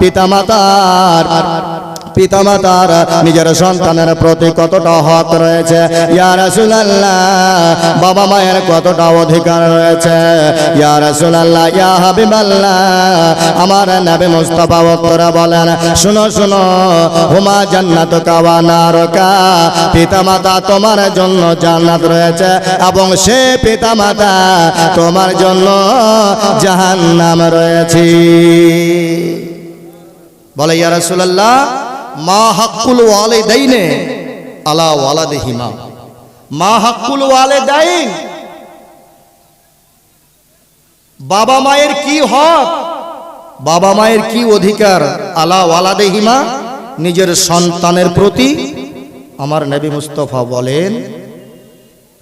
পিতামাতার পিতামাতার নিজের সন্তানের প্রতি কতটা হক রয়েছে? বাবা মায়ের কতটা অধিকার রয়েছে? ইয়া আমার নবী মুস্তফা উত্তরে বলেন, শুনো শুনো, হুমা জান্নাত নারকা পিতামাতা তোমার জন্য জান্নাত রয়েছে এবং সে পিতামাতা তোমার জন্য জাহান্নাম রয়েছে। বলে, ইয়া রাসূলুল্লাহ, মা হাক্কুল ওয়ালিদাইনে আলা ওয়ালাদিহিমা। মা হাক্কুল ওয়ালিদাইন, বাবা মায়ের কি হক? বাবা মায়ের কি অধিকার? আলা ওয়ালাদেহিমা, নিজের সন্তানের প্রতি। আমার নবী মুস্তফা বলেন,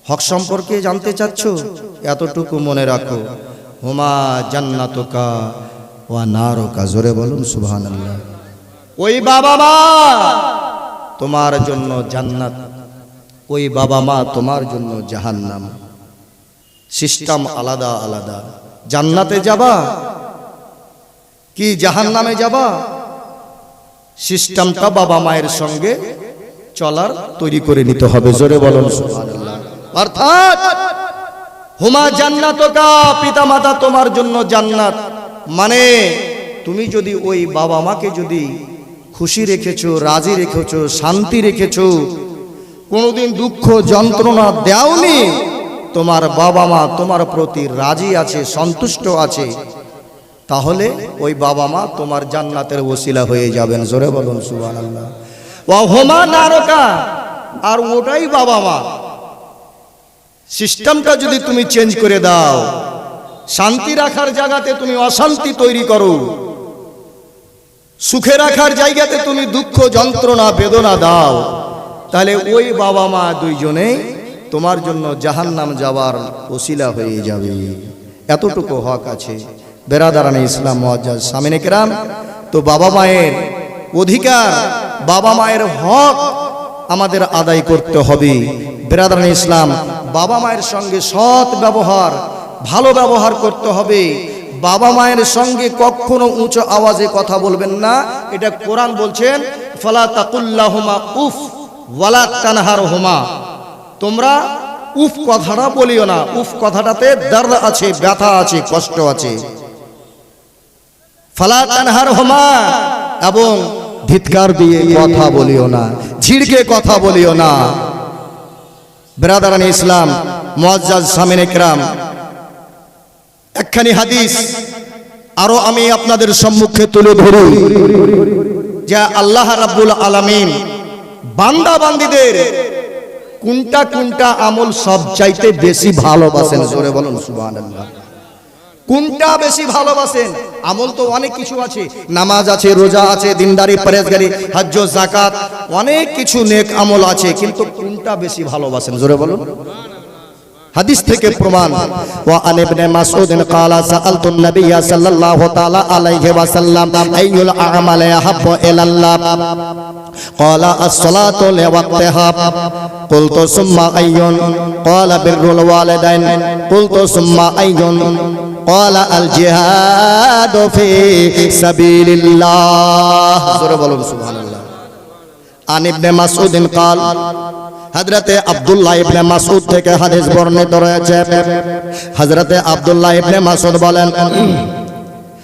হক সম্পর্কে জানতে চাচ্ছ? এতটুকু মনে রাখো। হুমা জান্নাতুকা ওয়া জোরে বলুন সুবহানাল্লাহ। ওই বাবা মা তোমার জন্য জান্নাত, ওই বাবা মা তোমার জন্য জাহান্নাম। সিস্টেম আলাদা আলাদা। জান্নাতে যাবা? কি জাহান্নামে যাবা? সিস্টেমটা বাবা মায়ের সঙ্গে চলার তৈরি করে নিতে হবে, জোরে বলুন অর্থাৎ হুমা জান্নাতকা পিতামাতা তোমার জন্য জান্নাত। মানে তুমি যদি ওই বাবা মাকে যদি খুশি রেখেছো, রাজি রেখেছো, শান্তি রেখেছো, কোনোদিন দুঃখ যন্ত্রণা দেওনি, তোমার বাবা মা তোমার প্রতি রাজি আছে, সন্তুষ্ট আছে, তাহলে ওই বাবা মা তোমার জান্নাতের ওসিলা হয়ে যাবেন। জোরে বলুন সুবান আল্লাহ নারকা, আর ওটাই বাবা মা। সিস্টেমটা যদি তুমি চেঞ্জ করে দাও শান্তি রাখার জায়গাতে তুমি অশান্তি তৈরি করো। সুখে রাখার জায়গাতে তুমি দুঃখ, যন্ত্রণা, বেদনা দাও। তাহলে ওই বাবা মা দুইজনেই তোমার জন্য জাহান্নাম যাওয়ার ওসিলা হয়ে যাবে। এতটুকু হক আছে। বেরাদারানি ইসলাম মহাজাজ সামিনে কেরাম। তো বাবা মায়ের অধিকার, বাবা মায়ের হক আমাদের আদায় করতে হবে। বেরাদারানি ইসলাম, বাবা মায়ের সঙ্গে সৎ ব্যবহার ভালো ব্যবহার করতে হবে। বাবা মায়ের সঙ্গে কখনো উঁচু আওয়াজে কথা বলবেন না। এটা কোরআন বলছেন, ফালা তাকুল্লাহুমা উফ, ওয়ালা তানহার হোমা তোমরা উফ কথাটা বলিও না। উফ কথাটাতে দর্দ আছে, ব্যথা আছে, কষ্ট আছে। ফালা তানহার হোমা এবং ধিৎকার দিয়ে কথা বলিও না। ঝিড়কে কথা বলিও না। বেরাদারানি ইসলাম মুআজ্জাজ সামিন ইকরাম একখানি হাদিস আরও আমি আপনাদের সম্মুখে তুলে ধরি যে আল্লাহ রাব্বুল আলামিন বান্দা বান্দিদের কোনটা কোনটা আমল সব চাইতে বেশি ভালোবাসেন? জোরে বলুন, সুবহানাল্লাহ। কোনটা বেশি ভালোবাসেন? আমল তো অনেক কিছু আছে। নামাজ আছে, রোজা আছে, দিনদারি পরেজগারি হজ্জ জাকাত অনেক কিছু নেক আমল আছে, কিন্তু কোনটা বেশি ভালোবাসেন? জোরে বলুন। হাদিস থেকে প্রমাণ ওয়া আন ইবনে মাসউদ قال سألت النبي صلى الله تعالى عليه وسلم أي الأعمال أحب إلى الله قال الصلاة لوقتها قلت ثم أي قال بر الوالدين قلت ثم أي قال الجهاد في سبيل الله سورة بلون سبحان الله عن ابن مسعود قال হজরতে আব্দুল্লাহ ইবনে মাসুদ থেকে হাদিস বর্ণিত রয়েছে। হজরতে আব্দুল্লাহ ইবনে মাসুদ বলেন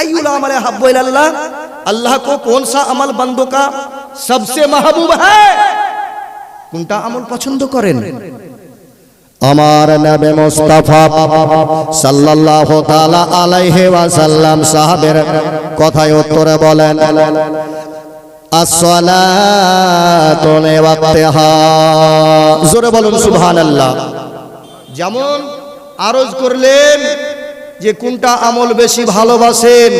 आयुल अमल हब्बो अल्लाह अल्लाह को कौन सा अमल बंदों का सबसे महबूब है কোনটা আমল পছন্দ করেন আমার নবী মুস্তাফা সাল্লাল্লাহু তাআলা আলাইহি ওয়াসাল্লাম সাহাবের কথায় উত্তরে বলেন আসসালাতু লিওয়াক্তিহা জোরে বলুন সুবহানাল্লাহ যেমন আরজ করলেন যে কোনটা আমল বেশি ভালোবাসেন?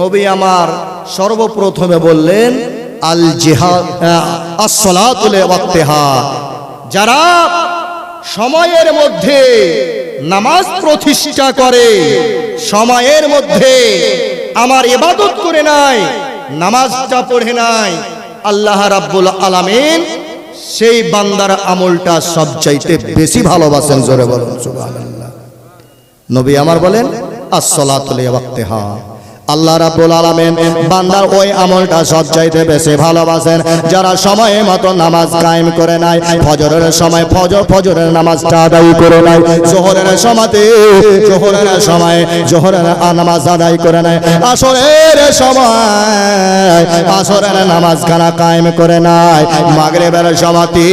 নবী আমার সর্বপ্রথমে বললেন, আল জিহাদ যারা সময়ের মধ্যে নামাজ প্রতিষ্ঠা করে, সময়ের মধ্যে আমার এবাদত করে নাই, নামাজটা পড়ে নাই, আল্লাহ রাব্বুল আলামিন সেই বান্দার আমলটা সবচাইতে বেশি ভালোবাসেন, জোরে বলুন, সুবহানাল্লাহ। নবী আমার বলেন আসসালাতুল ওয়াক্তেহা আল্লাহ রাব্বুল আলামিন বান্দার ওই আমলটা সবচাইতে বেশি ভালোবাসেন। যারা সময় মতো নামাজ কায়েম করে নাই, ফজরের সময় ফজর, ফজরের নামাজটা আদায় করে নাই, জোহরের সময়তে, জোহরের সময়, জোহরের নামাজ আদায় করে নাই, আসরের সময়, আসরের নামাজ খানা কায়েম করে নাই, মাগরিবের সময়তে,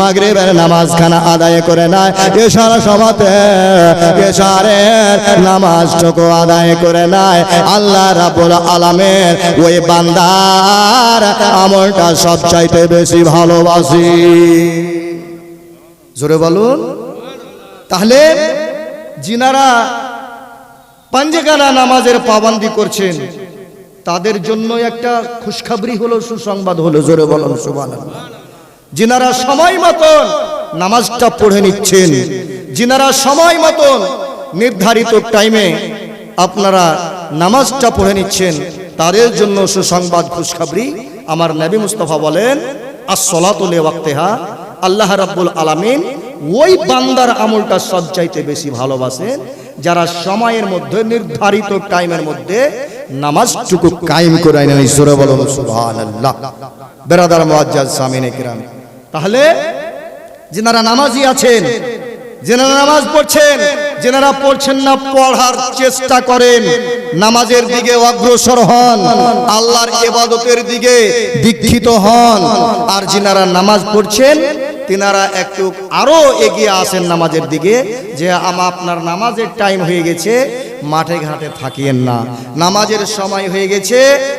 মাগরিবের নামাজ খানা আদায় করে নাই, এশার সময়তে, এশারের নামাজটুকু আদায় করে নাই। আল্লাহ রাব্বুল আলামিন, ওই বান্দার আমলটা সবচাইতে বেশি ভালোবাসি। জোরে বলুন। তাহলে জিনারা পাঞ্জেগানা নামাজের পাবন্দি করছেন, তাদের জন্য একটা খুশখাবরি হলো, সুসংবাদ হলো, জোরে বলুন, সুবহানাল্লাহ। যিনারা সময় মতন নামাজটা পড়ে নিচ্ছেন, যিনারা সময় মতন নির্ধারিত টাইমে আপনারা নামাজটা পড়ে নিচ্ছেন, তাদের জন্য সুসংবাদ খুশখাবরি আমার নবী মুস্তফা বলেন আসলাতুল ওয়াক্তেহা আল্লাহ রাব্বুল আলামিন ওই বান্দার আমলটা সবচাইতে বেশি ভালোবাসেন, যারা সময়ের মধ্যে, নির্ধারিত টাইমের মধ্যে নামাজটুকু কায়েম করে নেন ঈশ্বরে বলুন, সুবহানাল্লাহ। বেরাদার মুআজ্জাজ সামিনে কিরাম তাহলে, যেনারা নামাজি আছেন, যেনারা নামাজ পড়ছেন যেনারা পড়ছেন না, পড়ার চেষ্টা করেন। নামাজের দিকে অগ্রসর হন, আল্লাহর ইবাদতের দিকে দীক্ষিত হন। আর যিনারা নামাজ পড়ছেন, তিনারা একটু আরও এগিয়ে আসেন নামাজের দিকে, যে আমা আপনার নামাজের টাইম হয়ে গেছে মাঠে ঘাটে থাকিয়েন না। নামাজের সময় হয়ে গেছে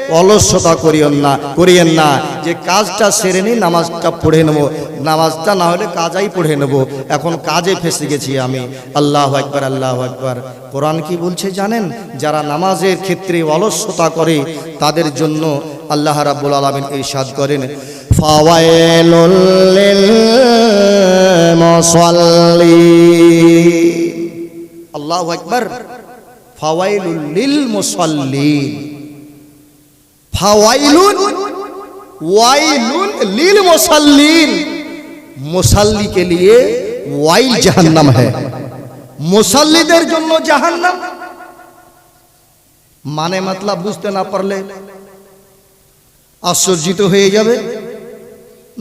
অলস্যতা করিয়েন না করিয়েন না। যে কাজটা সেরে নিই, নামাজটা পড়ে নেব। নামাজটা না হলে কাজাই পড়ে নেব। এখন কাজে ফেসে গেছি আমি। আল্লাহ একবার আল্লাহ একবার কোরআন কি বলছে জানেন? যারা নামাজের ক্ষেত্রে অলস্যতা করে, তাদের জন্য আল্লাহ রাব্বুল আলামিন করেন, ফাওয়াইলুল লিল মুসাল্লিন আল্লাহু আকবার। ফাওয়াইলুল লিল মুসল্লিন। ফাওয়াইলুন ওয়াইলুন লিল মুসল্লিন। মুসল্লি কে লিয়ে ওয়াইল জাহান্নাম হ্যায় মুসল্লিদের জন্য জাহান্নাম। মানে মতলব বুঝতে না পারলে আশ্চর্যিত হয়ে যাবে।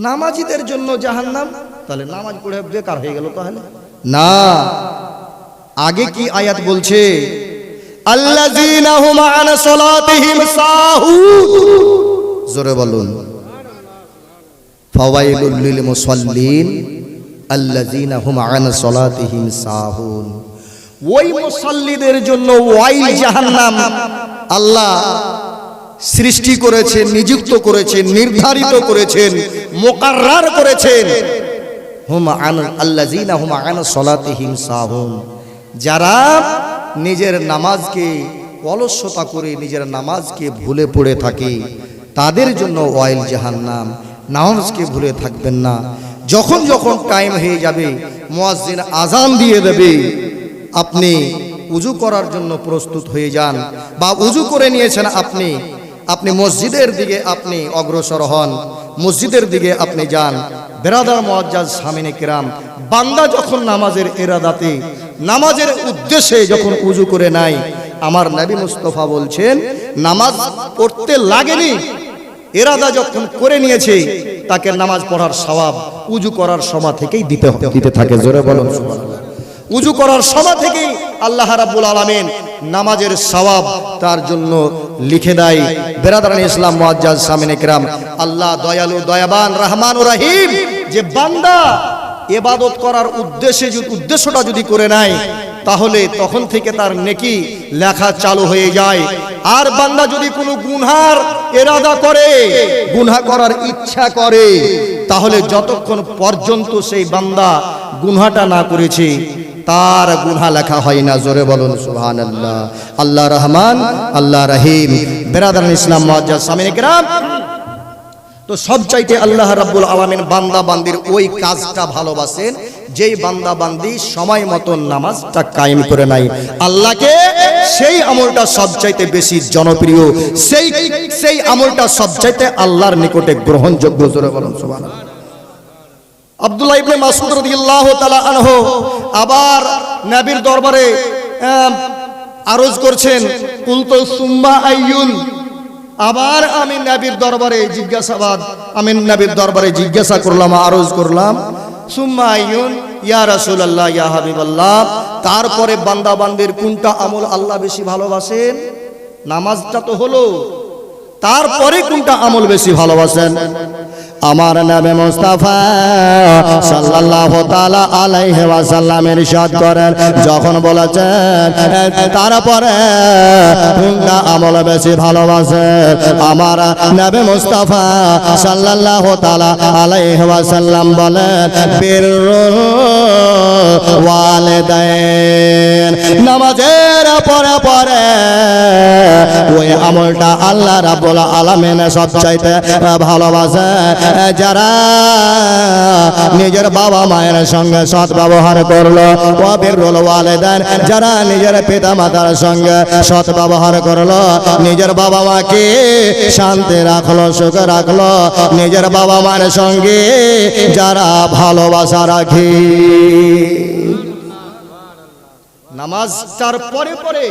নামাজিদের জন্য জাহান্নাম, তাহলে নামাজ পড়ে বেকার হয়ে গেল তাহলে। না, আগে কি আয়াত বলছে? জোরে বলুন। সাহুন। ওই মুসাল্লিদের জন্য আল্লাহ সৃষ্টি করেছেন, নিযুক্ত করেছেন, নির্ধারিত করেছেন, মোকাররার করেছেন। হুম আন, আল্লাযীনা হুম আন সালাতিহিম সাহুন। যারা নিজের নামাজকে অলস্যতা করে নিজের নামাজকে ভুলে পড়ে থাকে। তাদের জন্য ওয়াইল জাহান্নাম। নামাজকে ভুলে থাকবেন না। যখন যখন টাইম হয়ে যাবে, মুয়াজ্জিন আজান দিয়ে দেবে। আপনি উজু করার জন্য প্রস্তুত হয়ে যান বা উজু করে নিয়েছেন আপনি। আপনি মসজিদের দিকে আপনি অগ্রসর হন। মসজিদের দিকে আপনি যান। বেরাদার মোয়াজ্জাজ সামিনে কিরাম, বান্দা যখন নামাজের এরাদাতে নামাজের উদ্দেশ্যে যখন উজু করে নাই, আমার নবী মুস্তফা বলছেন, নামাজ পড়তে লাগেনি। এরাদা যখন করে নিয়েছে, তাকে নামাজ পড়ার সওয়াব উজু করার সময় থেকেই দিতে দিতে থাকে। জোরে বলুন উজু করার সময় থেকেই আল্লাহ রাব্বুল আলামিন নামাজের সওয়াব তার জন্য লিখে দেয়। বেরাদারান ইসলাম মুআজ্জাজ সামিনে কিরাম আল্লাহ দয়ালু, দয়াবান রহমান ও রহিম, যে বান্দা এবাদত করার উদ্দেশ্যে উদ্দেশ্যটা যদি করে নেয়, তাহলে তখন থেকে তার নেকি লেখা চালু হয়ে যায়। আর বান্দা যদি কোনো গুনহার এরাদা করে, গুনহা করার ইচ্ছা করে, তাহলে যতক্ষণ পর্যন্ত সেই বান্দা গুনহাটা না করেছে, তার গুনাহ লেখা হয় না। জোরে বলুন সুবহান আল্লাহ আল্লাহ রহমান, আল্লাহ রহিম। বেরাদান ইসলাম মজ্জা সামিন গ্রাম তো সব চাইতে আল্লাহ রাব্বুল আলামিন বান্দা বান্দির ওই কাজটা ভালোবাসেন, যেই বান্দা বান্দি সময় মতন নামাজটা কায়েম করে নাই। আল্লাহকে সেই আমলটা সব চাইতে বেশি জনপ্রিয়, সেই সেই আমলটা সব চাইতে আল্লাহর নিকটে গ্রহণযোগ্য, জোরে বলুন, সুবহানাল্লাহ। আব্দুল্লাহ ইবনে মাসউদ রাদিয়াল্লাহু তাআলা আনহু আবার নবীর দরবারে আরজ করছেন, কুলতু সুম্মা আইয়ুন আবার আমি নাবির দরবারে জিজ্ঞাসাবাদ, আমি নাবির দরবারে জিজ্ঞাসা করলাম, আরজ করলাম। সুম্মা আইয়ুন, ইয়া রাসূলুল্লাহ, ইয়া হাবিবাল্লাহ। তারপরে বান্দা বান্দির কোনটা আমল আল্লাহ বেশি ভালোবাসেন? নামাজটা তো হলো। তারপরে কোনটা আমল বেশি ভালোবাসেন? আমার নামে মোস্তাফা সাল্লাল্লাহু তাআলা আলাইহি ওয়াসাল্লাম ইরশাদ করেন, যখন বলেছেন তারপরে আমল বেশি ভালোবাসে। আমার নবী মুস্তাফা সাল্লাল্লাহু তাআলা আলাইহি ওয়াসাল্লাম বলেন বিররুল ওয়ালিদাইন। নামাজের পরে পরে ওই আমলটা আল্লাহ রাব্বুল আলামিন সবচাইতে ভালোবাসে যারা নিজের বাবা মায়ের সঙ্গে সৎ ব্যবহার করল ও বিররুল ওয়ালিদাইন, যারা নিজের পিতা মাতার সঙ্গে সৎ ব্যবহার করল, নিজের বাবা মাকে শান্তি রাখল, সুখ রাখল, নিজের বাবা মায়ের সঙ্গে যারা ভালোবাসা রাখি। নামাজটার পরে পরে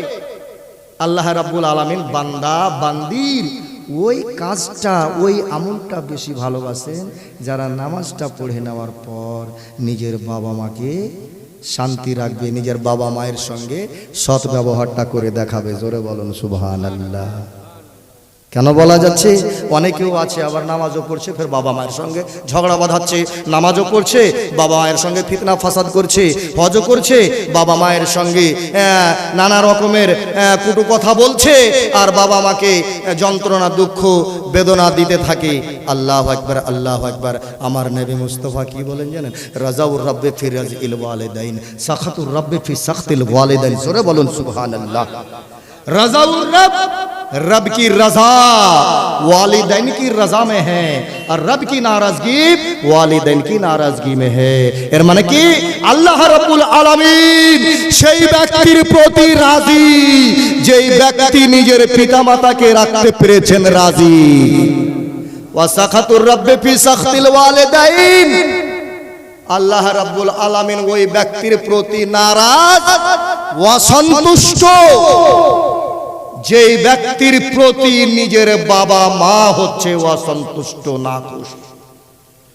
আল্লাহ রাব্বুল আলামিন বান্দা, বান্দির ওই কাজটা, ওই আমলটা বেশি ভালোবাসেন যারা নামাজটা পড়ে নেওয়ার পর নিজের বাবা মাকে শান্তি রাখবে, নিজের বাবা মায়ের সঙ্গে সৎ ব্যবহারটা করে দেখাবে। জোরে বলুন সুবহান আল্লাহ কেন বলা যাচ্ছে অনেকেও আছে, আবার নামাজও পড়ছে, ফের বাবা মায়ের সঙ্গে ঝগড়া বাঁধাচ্ছে, নামাজও পড়ছে, বাবা মায়ের সঙ্গে ফিতনা ফাসাদ করছে, হজও করছে, বাবা মায়ের সঙ্গে নানা রকমের কুটু কথা বলছে, আর বাবা মাকে যন্ত্রণা, দুঃখ, বেদনা দিতে থাকে। আল্লাহ একবার আল্লাহ একবার আমার নবী মুস্তফা কি বলেন জানেন? রাজাউর রব্বে ফিরাজ ইল ওয়ালেদাইন, সাখাতুর রব্বে ফি সাখতিল ওয়ালেদাইন। সরে বলুন, সুবহানাল্লাহ। রাজাউর রব্বে रब की रजा वालिदैन की रजा में है और रब की नाराजगी वालिदैन की नाराजगी में है এর মানে কি আল্লাহ রাব্বুল আলামিন সেই ব্যক্তির প্রতি রাজি যেই ব্যক্তি নিজের পিতামাতাকে রাখতে পেরেছেন রাজি ওয়া সাখাতুর রাব্বি ফি সাখতিল ওয়ালিদাইন আল্লাহ রাব্বুল আলামিন ওই ব্যক্তির প্রতি নারাজ অসন্তুষ্ট যেই ব্যক্তির প্রতি নিজের বাবা মা হচ্ছে অসন্তুষ্ট না খুশ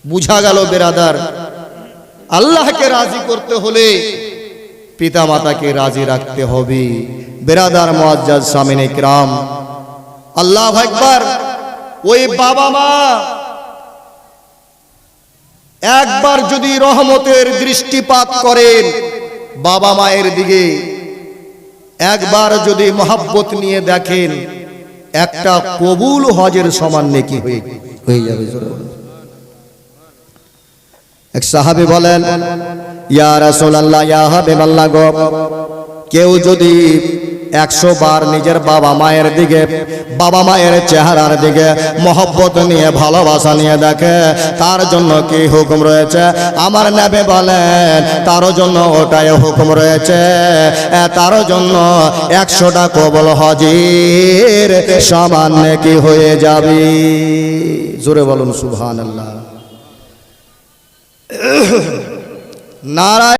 বুঝা গেল বেরাদার, আল্লাহকে রাজি করতে হলে পিতা মাতাকে রাজি রাখতে হবে। বেরাদার, মোয়াজ্জাজ, সামিন ইকরাম আল্লাহ একবার ওই বাবা মা একবার যদি রহমতের দৃষ্টিপাত করেন, বাবা মায়ের দিকে একবার যদি মহাব্বত নিয়ে দেখেন, একটা কবুল হজের সমান নেকি হয়ে হয়ে যাবে এক সাহাবি বলেন, ইয়া রাসূলুল্লাহ, ইয়া হাবিবাল্লাহ গো, কেউ যদি একশো বার নিজের বাবা মায়ের দিকে, বাবা মায়ের চেহারার দিকে মহব্বত নিয়ে, ভালোবাসা নিয়ে দেখে, তার জন্য কি হুকুম রয়েছে? আমার নেবে বলেন, তার জন্য ওটাই হুকুম রয়েছে। তার জন্য একশোটা কবল হজির সমান কি হয়ে যাবে? জোরে বলুন, সুবহানাল্লাহ। নারায়